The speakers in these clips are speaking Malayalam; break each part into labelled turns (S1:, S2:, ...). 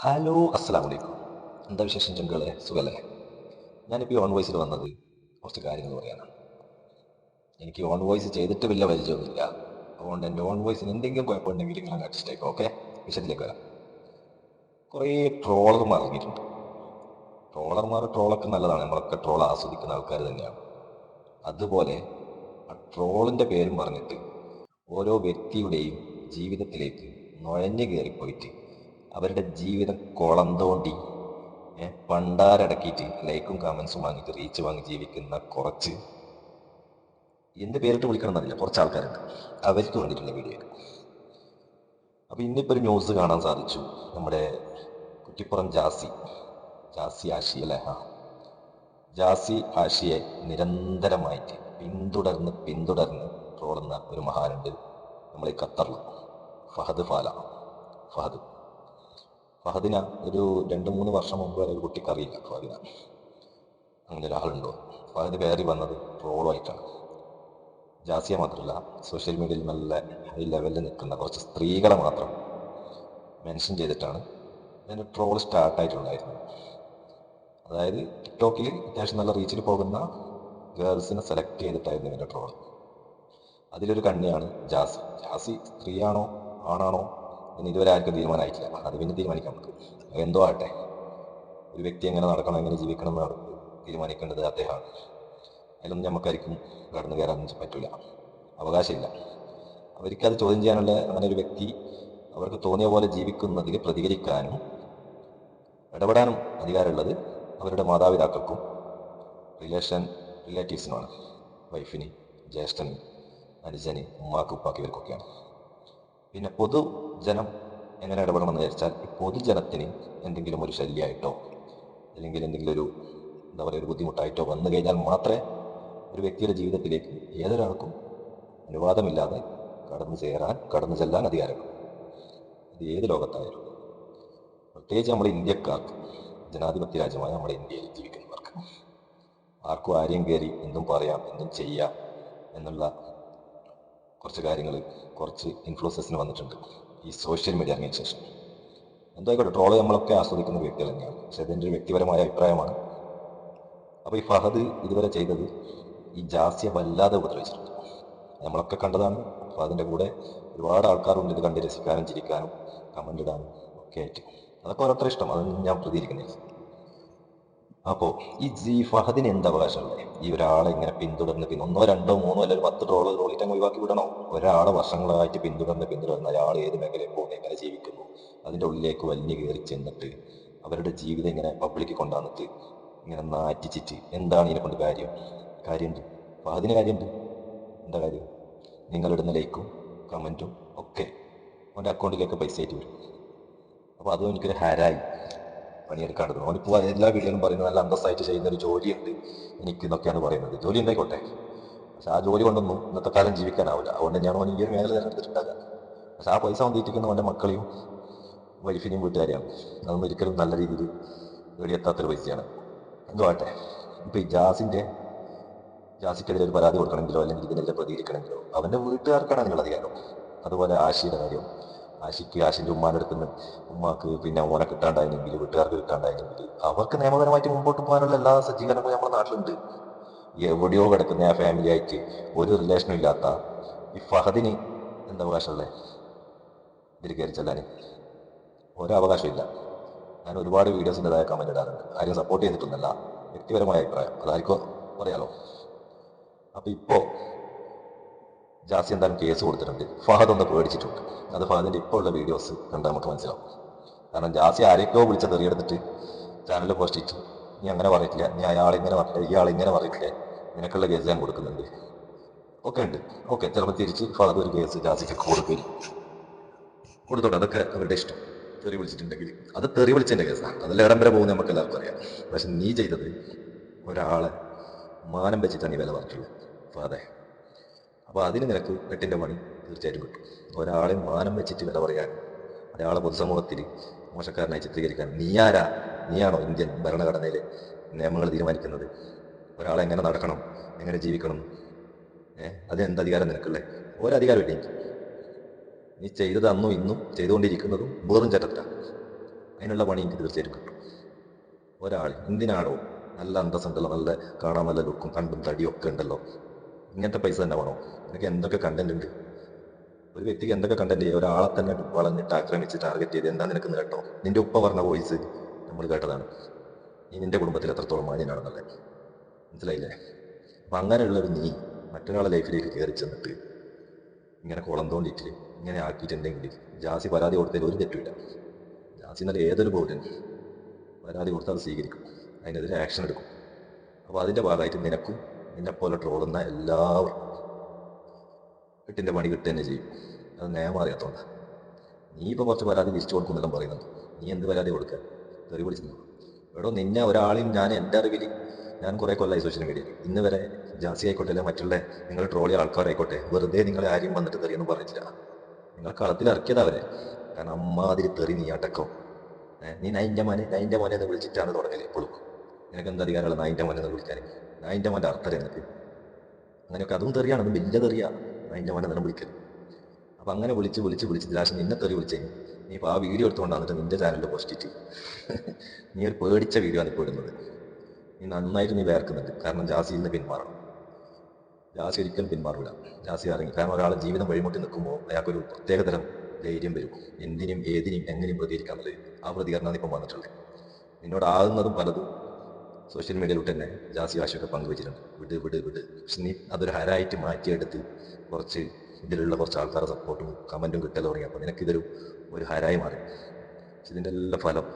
S1: ഹലോ അസ്സാം വലൈക്കും എന്താ വിശേഷം ചെങ്കളെ സുഖല്ലേ? ഞാനിപ്പോൾ ഈ ഓൺ വോയിസിൽ വന്നത് കുറച്ച് കാര്യങ്ങൾ പറയാനാണ്. എനിക്ക് ഓൺ വോയിസ് ചെയ്തിട്ട് വലിയ പരിചയമൊന്നുമില്ല. അതുകൊണ്ട് എന്റെ ഓൺ വോയിസിന് എന്തെങ്കിലും കുഴപ്പമുണ്ടെങ്കിൽ നിങ്ങൾ അഡ്ജസ്റ്റ് ഓക്കെ വിഷയത്തിലേക്ക് വരാം. കുറേ ട്രോളർമാർ ഇറങ്ങിയിട്ടുണ്ട്. ട്രോളർമാർ ട്രോളൊക്കെ നല്ലതാണ്. നമ്മളൊക്കെ ട്രോൾ ആസ്വദിക്കുന്ന ആൾക്കാർ തന്നെയാണ്. അതുപോലെ ആ ട്രോളിന്റെ പേരും പറഞ്ഞിട്ട് ഓരോ വ്യക്തിയുടെയും ജീവിതത്തിലേക്ക് നുഴഞ്ഞു കയറിപ്പോയിട്ട് അവരുടെ ജീവിതം കുളം തോണ്ടി പണ്ടാരടക്കിയിട്ട് ലൈക്കും കമൻസും വാങ്ങിയിട്ട് റീച്ച് വാങ്ങി ജീവിക്കുന്ന കുറച്ച് എന്ത് പേരിട്ട് വിളിക്കണം എന്നറിയില്ല കുറച്ച് ആൾക്കാരുണ്ട്. അവർക്ക് വേണ്ടിയിട്ടുള്ള വീഡിയോ അപ്പോൾ ഇന്നിപ്പോൾ ഒരു ന്യൂസ് കാണാൻ സാധിച്ചു. നമ്മുടെ കുറ്റിപ്പുറം ജാസി ജാസി ആഷി അല്ലേ? ആ. ജാസി ആഷിയെ നിരന്തരമായിട്ട് പിന്തുടർന്ന് പിന്തുടർന്ന് ട്രോളുന്ന ഒരു മഹാനുണ്ട്. നമ്മൾ ഈ ഖത്തറിൽ ഫഹദ് ഫാല. ഫഹദ്. ഫഹദിന ഒരു രണ്ട് മൂന്ന് വർഷം മുമ്പ് വരെ ഒരു കുട്ടിക്ക് അറിയില്ല ഫഹദിന. അങ്ങനെ ഒരാളുണ്ടോ? ഫഹദ് കയറി വന്നത് ട്രോളുമായിട്ടാണ് ജാസിയ മാത്രമല്ല സോഷ്യൽ മീഡിയയിൽ നല്ല ഹൈ ലെവലിൽ നിൽക്കുന്ന കുറച്ച് സ്ത്രീകളെ മാത്രം മെൻഷൻ ചെയ്തിട്ടാണ് അതിന്റെ ട്രോൾ സ്റ്റാർട്ടായിട്ടുണ്ടായിരുന്നത് അതായത് ടിക്ടോക്കിൽ അത്യാവശ്യം നല്ല റീച്ചിൽ പോകുന്ന ഗേൾസിനെ സെലക്ട് ചെയ്തിട്ടായിരുന്നു ഇതിന്റെ ട്രോൾ അതിലൊരു കണ്ണിയാണ് ജാസി. ജാസി സ്ത്രീയാണോ ആണാണോ? എന്ന് ഇതുവരെ ആർക്കും തീരുമാനമായിട്ടില്ല. അത് പിന്നെ തീരുമാനിക്കാം നമുക്ക്. എന്തോ ആട്ടെ ഒരു വ്യക്തി എങ്ങനെ നടക്കണം എങ്ങനെ ജീവിക്കണം എന്ന് തീരുമാനിക്കേണ്ടത് അദ്ദേഹമാണ് അതിലൊന്നും നമുക്കായിരിക്കും കടന്നു കയറാനൊന്നും പറ്റില്ല അവകാശമില്ല. അവർക്കത് ചോദ്യം ചെയ്യാനുള്ള അങ്ങനെ ഒരു വ്യക്തി അവർക്ക് തോന്നിയ പോലെ ജീവിക്കുന്നതിൽ പ്രതികരിക്കാനും ഇടപെടാനും അധികാരമുള്ളത് അവരുടെ മാതാപിതാക്കൾക്കും റിലേഷൻ റിലേറ്റീവ്സിനുമാണ് വൈഫിന് ജ്യേഷ്ഠന് അനുജന് ഉമ്മാക്ക് ഉപ്പാക്ക് ഇവർക്കൊക്കെയാണ്. പിന്നെ പൊതുജനം എങ്ങനെ ഇടപെടണമെന്ന് വിചാരിച്ചാൽ പൊതുജനത്തിന് എന്തെങ്കിലും ഒരു ശല്യമായിട്ടോ അല്ലെങ്കിൽ എന്തെങ്കിലും ഒരു എന്താ പറയുക ഒരു ബുദ്ധിമുട്ടായിട്ടോ വന്നു കഴിഞ്ഞാൽ മാത്രമേ ഒരു വ്യക്തിയുടെ ജീവിതത്തിലേക്ക് ഏതൊരാൾക്കും അനുവാദമില്ലാതെ കടന്നു ചേരാൻ കടന്നു ചെല്ലാൻ അധികാരമുള്ളൂ. അത് ഏത് ലോകത്തായാലും. പ്രത്യേകിച്ച് നമ്മുടെ ഇന്ത്യക്കാർക്ക് ജനാധിപത്യ രാജ്യമായ നമ്മുടെ ഇന്ത്യയിൽ ജീവിക്കുന്നവർക്ക് ആർക്കും ആരെയും കയറി എന്തും പറയാം എന്തും ചെയ്യാം എന്നുള്ള കുറച്ച് കാര്യങ്ങൾ കുറച്ച് ഇൻഫ്ലുവൻസസിന് വന്നിട്ടുണ്ട്. ഈ സോഷ്യൽ മീഡിയ ഇറങ്ങിയ ശേഷം എന്തായിക്കോട്ടെ ട്രോൾ നമ്മളൊക്കെ ആസ്വദിക്കുന്ന വ്യക്തികൾ തന്നെയാണ്. പക്ഷെ അതെന്റെ വ്യക്തിപരമായ അഭിപ്രായമാണ്. അപ്പോൾ ഈ ഫഹദ് ഇതുവരെ ചെയ്തത് ഈ ജാസ്യ വല്ലാതെ ഉപദ്രവിച്ചിട്ടുണ്ട്. നമ്മളൊക്കെ കണ്ടതാണ്. അപ്പോൾ അതിന്റെ കൂടെ ഒരുപാട് ആൾക്കാരുണ്ട് ഇത് കണ്ട് രസിക്കാനും ചിരിക്കാനും കമന്റ് ഇടാനും ഒക്കെ ആയിട്ട്. അതൊക്കെ ഓരോരുത്തർ ഇഷ്ടം. അതൊന്നും ഞാൻ പ്രതികരിക്കുന്നില്ല അപ്പോൾ ഈ ജി ഫഹദിന് എന്ത് അവകാശമുള്ളത് ഈ ഒരാളെ ഇങ്ങനെ പിന്തുടർന്ന് പിന്നെ ഒന്നോ രണ്ടോ മൂന്നോ അല്ലെങ്കിൽ പത്ത് ട്രോൾ അങ്ങ് ഒഴിവാക്കി വിടണോ? ഒരാളെ വർഷങ്ങളായിട്ട് പിന്തുടർന്ന് പിന്തുടർന്ന് അയാൾ ഏത് മേഖലയിൽ പോകുന്നു എങ്ങനെ ജീവിക്കുന്നു? അതിന്റെ ഉള്ളിലേക്ക് വലിഞ്ഞു കയറി ചെന്നിട്ട് അവരുടെ ജീവിതം ഇങ്ങനെ പബ്ലിക്ക് കൊണ്ടുവന്നിട്ട് ഇങ്ങനെ നാറ്റിച്ചിട്ട് എന്താണ് ഇതിനെ കൊണ്ട് കാര്യം? കാര്യമുണ്ട് ഫഹദിന് കാര്യമുണ്ട് എന്താ കാര്യം? നിങ്ങളിടുന്ന ലൈക്കും കമന്റും ഒക്കെ അവന്റെ അക്കൗണ്ടിലേക്ക് പൈസ ആയിട്ട് വരും. അപ്പോൾ അതും എനിക്കൊരു ഹരായി. പണിയെടുക്കാണ്ട് ഓനിപ്പോൾ എല്ലാ വീടുകളും പറയുന്നത് നല്ല അന്തസ്സായിട്ട് ചെയ്യുന്ന ഒരു ജോലിയുണ്ട് എനിക്ക് എന്നൊക്കെയാണ് പറയുന്നത്. ജോലി ഉണ്ടായിക്കോട്ടെ. പക്ഷെ ആ ജോലി കൊണ്ടൊന്നും ഇന്നത്തെ കാലം ജീവിക്കാനാവില്ല. അതുകൊണ്ട് ഞാൻ ഓൻ ഈ ഒരു മേഖല തിരഞ്ഞെടുത്തിട്ടുണ്ടാകുക. പക്ഷെ ആ പൈസ വന്നിരിക്കുന്ന അവന്റെ മക്കളെയും വൈഫിനെയും വീട്ടുകാരെയാണ് അതൊന്നും ഒരിക്കലും നല്ല രീതിയിൽ വെളിയെത്താത്തൊരു പൈസയാണ്. എന്തോ ആട്ടെ ഇപ്പോൾ ഈ ജാസിന്റെ ജാസിക്കെതിരെ ഒരു പരാതി കൊടുക്കണമെങ്കിലോ അല്ലെങ്കിൽ ഇതിനെതിരെ പ്രതികരിക്കണമെങ്കിലോ അവന്റെ വീട്ടുകാർക്കാണ് അതിനുള്ള അധികാരം. അതുപോലെ ആശയുടെ കാര്യം ആഷിക്ക് ആശിന്റെ ഉമ്മാന്റെ അടുത്ത് നിന്ന് ഉമ്മാക്ക് പിന്നെ ഓനെ കിട്ടാണ്ടായിരുന്നെങ്കിൽ വീട്ടുകാർക്ക് കിട്ടാണ്ടായിരുന്നെങ്കിൽ അവർക്ക് നിയമപരമായിട്ട് മുമ്പോട്ട് പോകാനുള്ള എല്ലാ സജ്ജീകരണങ്ങളും നമ്മുടെ നാട്ടിലുണ്ട്. എവിടെയോ കിടക്കുന്ന ആ ഫാമിലി ആയിട്ട് ഒരു റിലേഷനും ഇല്ലാത്ത ഈ ഫഹദിന് എന്താ അവകാശമുള്ളത് ഇതിൽ കയറി ചെല്ലാൻ ഇല്ല ഞാൻ ഒരുപാട് വീഡിയോസിന്റെതായ കമന്റ് ഇടാറുണ്ട്. ആരും സപ്പോർട്ട് ചെയ്തിട്ടൊന്നല്ല വ്യക്തിപരമായ അഭിപ്രായം. അതായിരിക്കും പറയാലോ അപ്പോൾ ഇപ്പോൾ ജാസി എന്തായാലും കേസ് കൊടുത്തിട്ടുണ്ട്. ഫഹദ് ഒന്ന് പേടിച്ചിട്ടുണ്ട്. അത് ഫഹദിന്റെ ഇപ്പോൾ ഉള്ള വീഡിയോസ് കണ്ടാൽ നമുക്ക് മനസ്സിലാവും. കാരണം ജാസി ആരെയൊക്കെയോ വിളിച്ച തെറിയെടുത്തിട്ട് പോസ്റ്റ് ചെയ്തു നീ അങ്ങനെ പറയിട്ടില്ല നീ അയാൾ ഇങ്ങനെ പറഞ്ഞില്ല ഇയാൾ ഇങ്ങനെ പറഞ്ഞിട്ടില്ല. നിനക്കുള്ള കേസ് ഞാൻ കൊടുക്കുന്നുണ്ട്. ഒക്കെ ഉണ്ട്. ഓക്കെ ചിലപ്പോൾ തിരിച്ച് ഫഹദ് ഒരു കേസ് ജാസിക്ക് കൊടുക്കും. കൊടുത്തോട്ടെ. അതൊക്കെ അവരുടെ ഇഷ്ടം. തെറി വിളിച്ചിട്ടുണ്ടെങ്കിൽ. അത് തെറി വിളിച്ചതിന്റെ കേസാണ് അതിൽ ഇടം വരെ പോകുന്ന നമുക്ക് എല്ലാവർക്കും അറിയാം. പക്ഷെ നീ ചെയ്തത് ഒരാളെ മാനം വെച്ചിട്ടാണ് നീ വില പറഞ്ഞിട്ടുള്ളത്. അപ്പോൾ അതെ അപ്പോൾ അതിന് നിനക്ക് വെട്ടിന്റെ പണി തീർച്ചയായിട്ടും കിട്ടും. ഒരാളെ മാനം വെച്ചിട്ട് വില പറയാൻ ഒരാളെ പൊതുസമൂഹത്തിൽ മോശക്കാരനായി ചിത്രീകരിക്കാൻ നീയാരാ നീയാണോ ഇന്ത്യൻ ഭരണഘടനയിലെ നിയമങ്ങൾ തീരുമാനിക്കുന്നത്? ഒരാളെ എങ്ങനെ നടക്കണം? എങ്ങനെ ജീവിക്കണം? ഏഹ് അതിനെന്ത് അധികാരം നിനക്കുള്ളേ? ഒരധികാരമില്ല എനിക്ക്? നീ ചെയ്തത് അന്നും ഇന്നും ചെയ്തുകൊണ്ടിരിക്കുന്നതും വെറും ചട്ടത്തിലാണ്. അതിനുള്ള പണി എനിക്ക് തീർച്ചയായിട്ടും കിട്ടും. ഒരാൾ എന്തിനാണോ നല്ല അന്തസ്സുണ്ടല്ലോ നല്ല കാണാൻ നല്ല ലുക്കും കണ്ടും തടിയും ഒക്കെ ഉണ്ടല്ലോ ഇങ്ങനത്തെ പൈസ തന്നെ വേണോ. നിനക്ക് എന്തൊക്കെ കണ്ടന്റ് ഉണ്ട്? ഒരു വ്യക്തിക്ക് എന്തൊക്കെ കണ്ടന്റ് ചെയ്യും? ഒരാളെ തന്നെ വളഞ്ഞിട്ട് ആക്രമിച്ച് ടാർഗറ്റ് ചെയ്ത് എന്താ നിനക്ക് നേട്ടോ നിന്റെ ഉപ്പ പറഞ്ഞ വോയിസ് നമ്മൾ കേട്ടതാണ്. നീ നിന്റെ കുടുംബത്തിൽ എത്രത്തോളം മാന്യനാണെന്നല്ലേ? മനസ്സിലായില്ലേ? അപ്പം അങ്ങനെയുള്ളൊരു നീ മറ്റൊരാളെ ലൈഫിലേക്ക് കയറി ചെന്നിട്ട് ഇങ്ങനെ കുളം തോണ്ടിയിട്ട് ഇങ്ങനെ ആക്കിയിട്ടുണ്ടെങ്കിൽ ജാസി പരാതി കൊടുത്തതിൽ ഒരു തെറ്റുമില്ല. ജാസി എന്നാൽ ഏതൊരു പൗരൻ പരാതി കൊടുത്താൽ സ്വീകരിക്കും. അതിനെതിരെ ആക്ഷൻ എടുക്കും. അപ്പോൾ അതിന്റെ ഭാഗമായിട്ട് നിനക്കും നിന്നെപ്പോലെ ട്രോളുന്ന എല്ലാവർക്കും വീട്ടിന്റെ പണി കിട്ടുക തന്നെ ചെയ്യും. അത് നിയമം അറിയാത്തതുകൊണ്ട് നീ ഇപ്പോൾ കുറച്ച് പരാതി തിരിച്ചു കൊടുക്കുന്നെല്ലാം പറയുന്നുണ്ട്. നീ എന്ത് പരാതി കൊടുക്കുക തെറി വിളിച്ചു എടോ നിന്നെ ഒരാളെയും ഞാൻ എന്റെ അറിവിൽ ഞാൻ കുറേ കൊല്ലമായി സോഷ്യൽ മീഡിയയിൽ ഇന്ന് വരെ ജാസി ആയിക്കോട്ടെ അല്ലെങ്കിൽ മറ്റുള്ള നിങ്ങൾ ട്രോളിയ ആൾക്കാരായിക്കോട്ടെ വെറുതെ നിങ്ങൾ ആരും വന്നിട്ട് തെറിയൊന്നും പറഞ്ഞിട്ടില്ല. നിങ്ങൾ കളത്തിൽ ഇറക്കിയത് അവരെ. കാരണം അമ്മാതിരി തെറി നീ അടക്കം നീ നൈന്റെ മോനെ നൈന്റെ മോനെ എന്ന് വിളിച്ചിട്ടാണ് തുടങ്ങൽ എപ്പോഴും നിനക്ക് എന്താ അധികാരമുള്ള നൈന്റെ മോനെ എന്ന് വിളിക്കാൻ മോന്റെ അർത്ഥം എന്നിട്ട് അങ്ങനെയൊക്കെ അതും തെറിയാണ് അതും വലിയ തെറിയാണ് അതിന്റെ മോനെ തന്നെ വിളിക്കരുത്. അപ്പം അങ്ങനെ വിളിച്ച് വിളിച്ച് വിളിച്ച് ലാസ്റ്റ് നിന്നെ തെറി വിളിച്ചു? നീ ഇപ്പോൾ ആ വീഡിയോ എടുത്തുകൊണ്ട് വന്നിട്ട് നിന്റെ ചാനലിൽ പോസ്റ്റ് ചെയ്തു നീ ഒരു പേടിച്ച വീഡിയോ ആണ് ഇപ്പോൾ നീ നന്നായിട്ട് നീ വേർക്കുന്നുണ്ട്. കാരണം ജാസിയിൽ നിന്ന് പിന്മാറണം. ജാസി ഒരിക്കലും പിന്മാറില്ല ജാസി ഇറങ്ങി കാരണം ഒരാൾ ജീവിതം വഴിമുട്ടി നിൽക്കുമ്പോൾ അയാൾക്കൊരു പ്രത്യേകതരം ധൈര്യം വരും. എന്തിനും ഏതിനും എങ്ങനെയും പ്രതികരിക്കാൻ എന്നുള്ളത് ആ പ്രതികരണമാണ് ഇപ്പം വന്നിട്ടുള്ളത്. നിന്നോടാകുന്നതും പലതും സോഷ്യൽ മീഡിയയിലൂടെ തന്നെ ജാസി ആശയൊക്കെ പങ്കുവച്ചിട്ടുണ്ട്. വിട് വിട് വിട്. പക്ഷെ നീ അതൊരു ഹരായിട്ട് മാറ്റിയെടുത്ത് കുറച്ച് ഇതിലുള്ള കുറച്ച് ആൾക്കാരുടെ സപ്പോർട്ടും കമന്റും കിട്ടൽ തുടങ്ങിയപ്പോൾ നിനക്കിതൊരു ഒരു ഹരായി മാറി. പക്ഷെ ഇതിന്റെ എല്ലാ ഫലം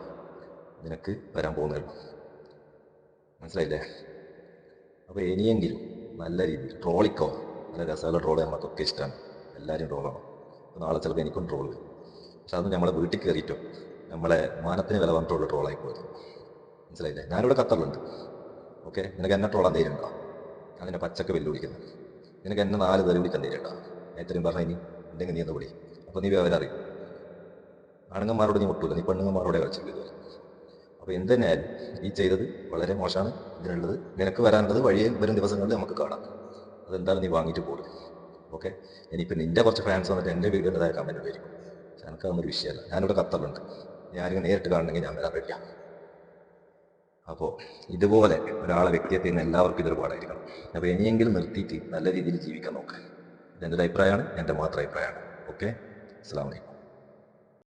S1: നിനക്ക് വരാൻ പോകുന്നുള്ളൂ മനസ്സിലായില്ലേ? അപ്പോൾ ഇനിയെങ്കിലും നല്ല രീതിയിൽ ട്രോളിക്കോ നല്ല രസമുള്ള ട്രോൾ നമുക്കൊക്കെ ഇഷ്ടമാണ്. എല്ലാവരും ട്രോളാണ്. അപ്പോൾ നാളെ ചിലപ്പോൾ എനിക്കും ട്രോൾ പക്ഷെ അത് നമ്മളെ വീട്ടിൽ കയറിയിട്ടോ? നമ്മളെ മാനത്തിന് വില പറഞ്ഞിട്ടുള്ള ട്രോളായി പോയത്. മനസ്സിലായില്ലേ? ഞാനിവിടെ ഖത്തറിലുണ്ട് ഓക്കെ നിനക്ക് എന്നെ ട്രോളാൻ ഉണ്ടോ? നിന്നെ പച്ചക്ക് വെല്ലുവിളിക്കുന്നത് നിനക്ക് എന്നെ നാല് തരം വിളിക്കാൻ ധൈര്യം ഉണ്ടോ എത്രയും പറഞ്ഞ ഇനി എന്തെങ്കിലും നീ ഒന്ന് വിളി. അപ്പോൾ നീ വിവരം അറിയും. ആണുങ്ങന്മാരോട് നീ മുട്ടൂല. നീ പെണ്ണുങ്ങന്മാരോടെ കളിച്ചത് അപ്പോൾ എന്തിനായാലും ഈ ചെയ്തത് വളരെ മോശമാണ്. ഇതിനുള്ളത് നിനക്ക് വരാനുള്ളത് വഴിയെ വരും ദിവസങ്ങളിൽ നമുക്ക് കാണാം. അതെന്തായാലും നീ വാങ്ങിയിട്ട് പോകും ഓക്കെ ഇനിയിപ്പോൾ നിന്റെ കുറച്ച് ഫാൻസ് വന്നിട്ട് എന്റെ വീടിന്റെതായ കമന്റ് വരും പക്ഷെ എനിക്കതൊന്നൊരു വിഷയമല്ല. ഞാനിവിടെ ഖത്തറിലുണ്ട് ഞാനിങ്ങനെ നേരിട്ട് കാണണമെങ്കിൽ ഞാൻ വരാൻ റെഡിയാണ് അപ്പോൾ ഇതുപോലെ ഒരാളെ വ്യക്തിയെ എല്ലാവർക്കും ഇതൊരു പാടായിരിക്കണം. അപ്പോൾ ഇനിയെങ്കിലും നിർത്തിയിട്ട് നല്ല രീതിയിൽ ജീവിക്കാൻ നോക്കുക ഇതെന്റെ അഭിപ്രായമാണ്? എന്റെ മാത്രം അഭിപ്രായമാണ്. ഓക്കെ? അസ്സാം വലൈക്കും